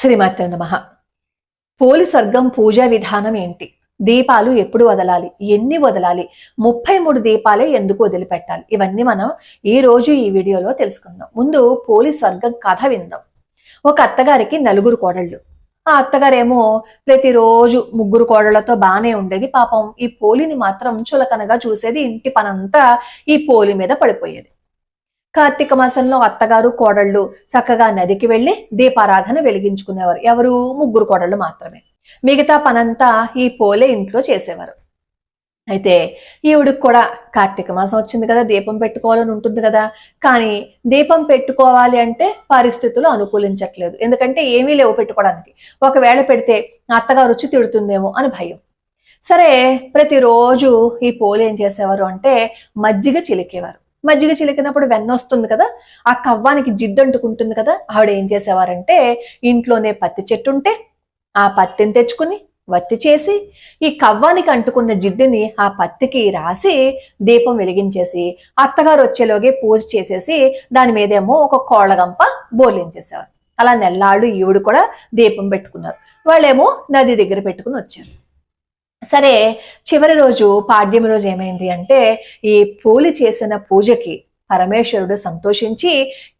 శ్రీమతి నమ. పోలి స్వర్గం పూజా విధానం ఏంటి? దీపాలు ఎప్పుడు వదలాలి? ఎన్ని వదలాలి? ముప్పై మూడు దీపాలే ఎందుకు వదిలిపెట్టాలి? ఇవన్నీ మనం ఈ రోజు ఈ వీడియోలో తెలుసుకుందాం. ముందు పోలి స్వర్గం కథ విందాం. ఒక అత్తగారికి నలుగురు కోడళ్ళు. ఆ అత్తగారేమో ప్రతిరోజు ముగ్గురు కోడళ్ళతో బానే ఉండేది. పాపం ఈ పోలిని మాత్రం చులకనగా చూసేది ఇంటి పనంతా ఈ పోలి మీద పడిపోయేది. కార్తీక మాసంలో అత్తగారు కోడళ్ళు చక్కగా నదికి వెళ్ళి దీపారాధన వెలిగించుకునేవారు. ఎవరు? ముగ్గురు కోడళ్ళు మాత్రమే. మిగతా పనంతా ఈ పోలే ఇంట్లో చేసేవారు. అయితే ఈవిడికి కూడా కార్తీక మాసం వచ్చింది కదా దీపం పెట్టుకోవాలని ఉంటుంది కదా. కానీ దీపం పెట్టుకోవాలి అంటే పరిస్థితులు అనుకూలించట్లేదు. ఎందుకంటే ఏమీ లేవు పెట్టుకోవడానికి. ఒకవేళ పెడితే అత్తగారు రుచి తిడుతుందేమో అని భయం. సరే ప్రతిరోజు ఈ పోలు ఏం చేసేవారు అంటే మజ్జిగ చిలికేవారు. మజ్జిగ చిలికినప్పుడు వెన్న వస్తుంది కదా ఆ కవ్వానికి జిడ్డు అంటుకుంటుంది కదా ఆవిడ ఏం చేసేవారంటే ఇంట్లోనే పత్తి చెట్టు ఉంటే ఆ పత్తిని తెచ్చుకుని వత్తి చేసి ఈ కవ్వానికి అంటుకున్న జిడ్డుని ఆ పత్తికి రాసి దీపం వెలిగించేసి అత్తగారు వచ్చేలోగే పూజ చేసేసి దాని మీదేమో ఒక కోళ్ళగంప బోర్లించేసేవారు అలా నెల్లాళ్ళు ఈవిడు కూడా దీపం పెట్టుకున్నారు. వాళ్ళేమో నది దగ్గర పెట్టుకుని వచ్చారు. సరే చివరి రోజు పాడ్యమి రోజు ఏమైంది అంటే ఈ పూలి చేసిన పూజకి పరమేశ్వరుడు సంతోషించి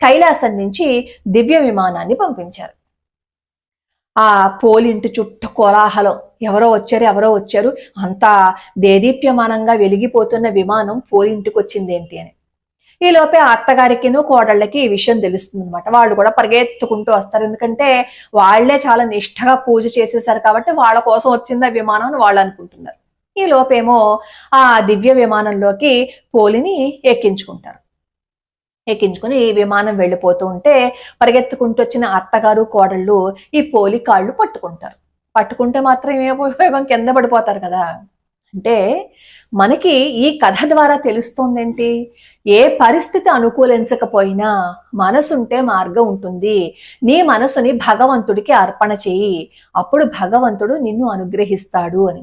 కైలాసం నుంచి దివ్య విమానాన్ని పంపించారు. ఆ పోలింటి చుట్టూ కోలాహలం. ఎవరో వచ్చారు ఎవరో వచ్చారు అంతా దేదీప్యమానంగా వెలిగిపోతున్న విమానం పోలింటికి వచ్చింది ఏంటి అని. ఈ లోపే అత్తగారికిను కోడళ్ళకి ఈ విషయం తెలుస్తుంది అనమాట వాళ్ళు కూడా పరిగెత్తుకుంటూ వస్తారు. ఎందుకంటే వాళ్ళే చాలా నిష్ఠగా పూజ చేసేసారు కాబట్టి వాళ్ళ కోసం వచ్చింది ఆ విమానం అని వాళ్ళు అనుకుంటున్నారు. ఈ లోపేమో ఆ దివ్య విమానంలోకి పోలిని ఎక్కించుకుంటారు. ఎక్కించుకుని విమానం వెళ్ళిపోతూ ఉంటే పరిగెత్తుకుంటూ వచ్చిన అత్తగారు కోడళ్ళు ఈ పోలి కాళ్ళు పట్టుకుంటారు. పట్టుకుంటే మాత్రం ఏమో ఉపయోగం కింద పడిపోతారు కదా. అంటే మనకి ఈ కథ ద్వారా తెలుస్తోందేంటి? ఏ పరిస్థితి అనుకూలించకపోయినా మనసుంటే మార్గం ఉంటుంది. నీ మనసుని భగవంతుడికి అర్పణ చేయి. అప్పుడు భగవంతుడు నిన్ను అనుగ్రహిస్తాడు అని.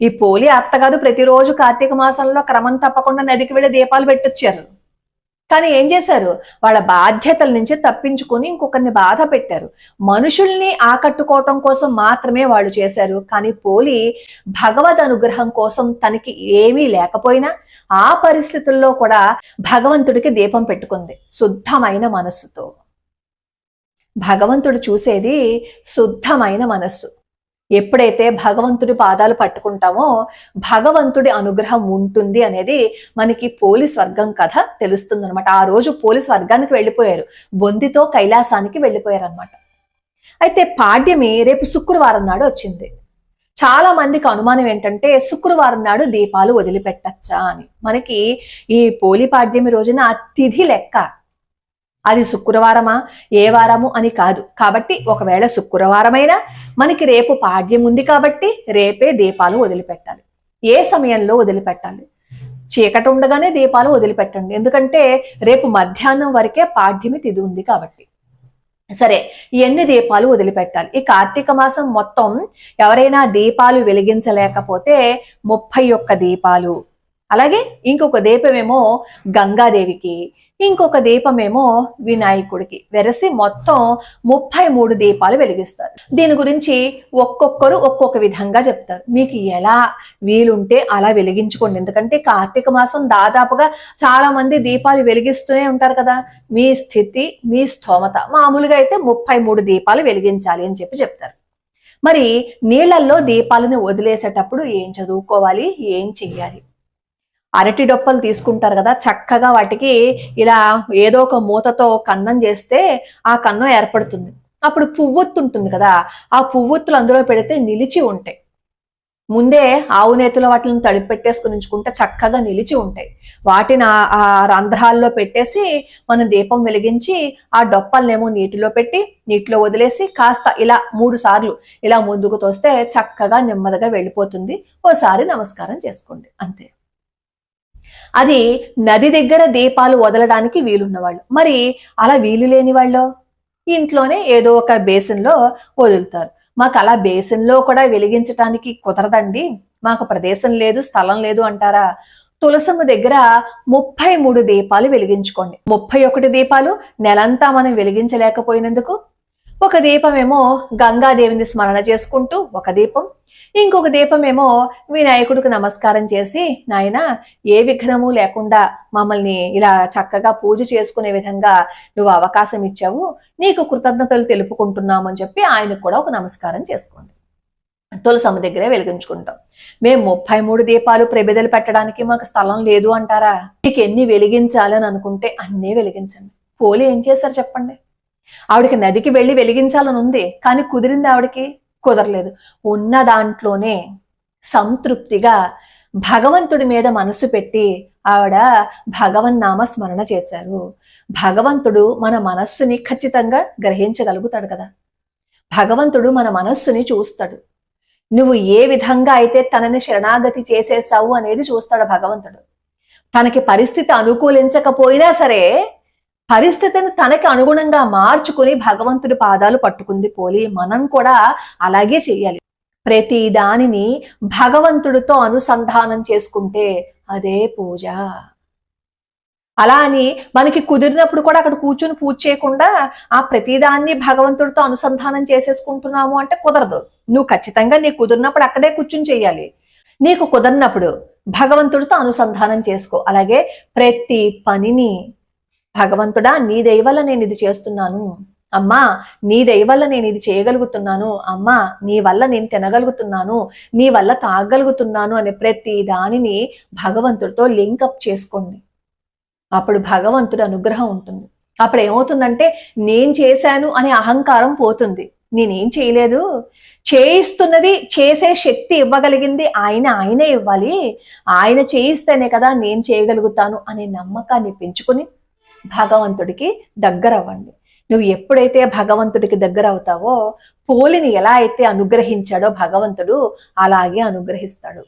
ఈ పోలి అత్తగారు ప్రతిరోజు కార్తీక మాసంలో క్రమం తప్పకుండా నదికి వెళ్ళి దీపాలు పెట్టొచ్చారు. కానీ ఏం చేశారు? వాళ్ళ బాధ్యతల నుంచి తప్పించుకొని ఇంకొకరిని బాధ పెట్టారు. మనుషుల్ని ఆకట్టుకోవటం కోసం మాత్రమే వాళ్ళు చేశారు. కానీ పోలి భగవద్ అనుగ్రహం కోసం తనకి ఏమీ లేకపోయినా ఆ పరిస్థితుల్లో కూడా భగవంతుడికి దీపం పెట్టుకుంది. శుద్ధమైన మనస్సుతో. భగవంతుడు చూసేది శుద్ధమైన మనస్సు. ఎప్పుడైతే భగవంతుడి పాదాలు పట్టుకుంటామో భగవంతుడి అనుగ్రహం ఉంటుంది అనేది మనకి పోలీస్ వర్గం కథ తెలుస్తుంది అనమాట ఆ రోజు పోలీస్ వర్గానికి వెళ్ళిపోయారు. బొందితో కైలాసానికి వెళ్ళిపోయారు అనమాట అయితే పాడ్యమి రేపు శుక్రవారం నాడు వచ్చింది. చాలా మందికి అనుమానం ఏంటంటే శుక్రవారం నాడు దీపాలు వదిలిపెట్టచ్చా అని. మనకి ఈ పోలి పాడ్యమి రోజున తిథి లెక్క. అది శుక్రవారమా? ఏ వారము అని కాదు. కాబట్టి ఒకవేళ శుక్రవారమైనా మనకి రేపు పాడ్యం ఉంది కాబట్టి రేపే దీపాలు వదిలిపెట్టాలి. ఏ సమయంలో వదిలిపెట్టాలి? చీకటి ఉండగానే దీపాలు వదిలిపెట్టండి. ఎందుకంటే రేపు మధ్యాహ్నం వరకే పాడ్యమి తిది ఉంది కాబట్టి. సరే ఎన్ని దీపాలు వదిలిపెట్టాలి? ఈ కార్తీక మాసం మొత్తం ఎవరైనా దీపాలు వెలిగించలేకపోతే ముప్పై ఒక్క దీపాలు. అలాగే ఇంకొక దీపమేమో గంగాదేవికి ఇంకొక దీపమేమో వినాయకుడికి. వెరసి మొత్తం ముప్పై మూడు దీపాలు వెలిగిస్తారు. దీని గురించి ఒక్కొక్కరు ఒక్కొక్క విధంగా చెప్తారు. మీకు ఎలా వీలుంటే అలా వెలిగించుకోండి. ఎందుకంటే కార్తీక మాసం దాదాపుగా చాలా మంది దీపాలు వెలిగిస్తూనే ఉంటారు కదా. మీ స్థితి మీ స్తోమత. మామూలుగా అయితే ముప్పై మూడు దీపాలు వెలిగించాలి అని చెప్పి చెప్తారు. మరి నీళ్ళల్లో దీపాలను వదిలేసేటప్పుడు ఏం చదువుకోవాలి? ఏం చెయ్యాలి? అరటి డొప్పలు తీసుకుంటారు కదా చక్కగా వాటికి ఇలా ఏదో ఒక మూతతో కన్నం చేస్తే ఆ కన్నం ఏర్పడుతుంది. అప్పుడు పువ్వొత్తు ఉంటుంది కదా ఆ పువ్వొత్తులు అందులో పెడితే నిలిచి ఉంటాయి. ముందే ఆవు నేతిలో వాటిని తడిపి పెట్టేసుకుని ఉంచుకుంటే చక్కగా నిలిచి ఉంటాయి. వాటిని ఆ రంధ్రాల్లో పెట్టేసి మనం దీపం వెలిగించి ఆ డొప్పలనేమో నీటిలో పెట్టి నీటిలో వదిలేసి కాస్త ఇలా మూడు సార్లు ఇలా ముందుకు తోస్తే చక్కగా నెమ్మదిగా వెళ్ళిపోతుంది. ఓసారి నమస్కారం చేసుకోండి. అంతే. అది నది దగ్గర దీపాలు వదలడానికి వీలున్నవాళ్ళు. మరి అలా వీలు లేని వాళ్ళు? ఇంట్లోనే ఏదో ఒక బేసిన్లో వదులుతారు. మాకు అలా బేసిన్లో కూడా వెలిగించటానికి కుదరదండి. మాకు ప్రదేశం లేదు స్థలం లేదు అంటారా? తులసమ్మ దగ్గర ముప్పై మూడు దీపాలు వెలిగించుకోండి. ముప్పై ఒకటి దీపాలు నెలంతా మనం వెలిగించలేకపోయినందుకు? ఒక దీపమేమో గంగాదేవిని స్మరణ చేసుకుంటూ ఒక దీపం ఇంకొక దీపమేమో వినాయకుడికి నమస్కారం చేసి నాయన ఏ విఘ్నము లేకుండా మమ్మల్ని ఇలా చక్కగా పూజ చేసుకునే విధంగా నువ్వు అవకాశం ఇచ్చావు. నీకు కృతజ్ఞతలు తెలుపుకుంటున్నాము అని చెప్పి ఆయనకు కూడా ఒక నమస్కారం చేసుకోండి. తులసమ్మ దగ్గరే వెలిగించుకుంటాం. మేము ముప్పై మూడు దీపాలు ప్రబిదలు పెట్టడానికి మాకు స్థలం లేదు అంటారా? మీకు ఎన్ని వెలిగించాలని అనుకుంటే అన్నీ వెలిగించండి. పోలి ఏం చేశారు చెప్పండి. ఆవిడకి నదికి వెళ్ళి వెలిగించాలని ఉంది కానీ కుదిరింది ఆవిడకి. కుదరలేదు. ఉన్న దాంట్లోనే సంతృప్తిగా భగవంతుడి మీద మనసు పెట్టి ఆవిడ భగవన్ నామ స్మరణ చేశారు. భగవంతుడు మన మనస్సుని ఖచ్చితంగా గ్రహించగలుగుతాడు కదా. భగవంతుడు మన మనస్సుని చూస్తాడు. నువ్వు ఏ విధంగా అయితే తనని శరణాగతి చేసేసావు అనేది చూస్తాడు భగవంతుడు. తనకి పరిస్థితి అనుకూలించకపోయినా సరే పరిస్థితిని తనకి అనుగుణంగా మార్చుకుని భగవంతుడి పాదాలు పట్టుకుంది పోలి మనం కూడా అలాగే చెయ్యాలి ప్రతి దానిని భగవంతుడితో అనుసంధానం చేసుకుంటే అదే పూజ. అలా అని మనకి కుదిరినప్పుడు కూడా అక్కడ కూర్చుని పూజ చేయకుండా ఆ ప్రతిదాన్ని భగవంతుడితో అనుసంధానం చేసేసుకుంటున్నాము అంటే కుదరదు. నువ్వు ఖచ్చితంగా నీకు కుదిరినప్పుడు అక్కడే కూర్చుని చేయాలి. నీకు కుదరినప్పుడు భగవంతుడితో అనుసంధానం చేసుకో. అలాగే ప్రతి పనిని భగవంతుడా నీ దయవల్ల నేను ఇది చేస్తున్నాను. అమ్మా నీ దయ వల్ల నేను ఇది చేయగలుగుతున్నాను. అమ్మా నీ వల్ల నేను తినగలుగుతున్నాను. నీ వల్ల తాగగలుగుతున్నాను అనే ప్రతి దానిని భగవంతుడితో లింకప్ చేసుకోండి. అప్పుడు భగవంతుడి అనుగ్రహం ఉంటుంది. అప్పుడు ఏమవుతుందంటే నేను చేశాను అనే అహంకారం పోతుంది. నేనేం చేయలేదు? చేయిస్తున్నది చేసే శక్తి ఇవ్వగలిగింది ఆయన ఆయనే ఇవ్వాలి. ఆయన చేయిస్తేనే కదా నేను చేయగలుగుతాను అనే నమ్మకాన్ని పెంచుకుని భగవంతుడికి దగ్గర అవ్వండి నువ్వు ఎప్పుడైతే భగవంతుడికి దగ్గర అవుతావో పోలిని ఎలా అయితే అనుగ్రహించాడో భగవంతుడు అలాగే అనుగ్రహిస్తాడు.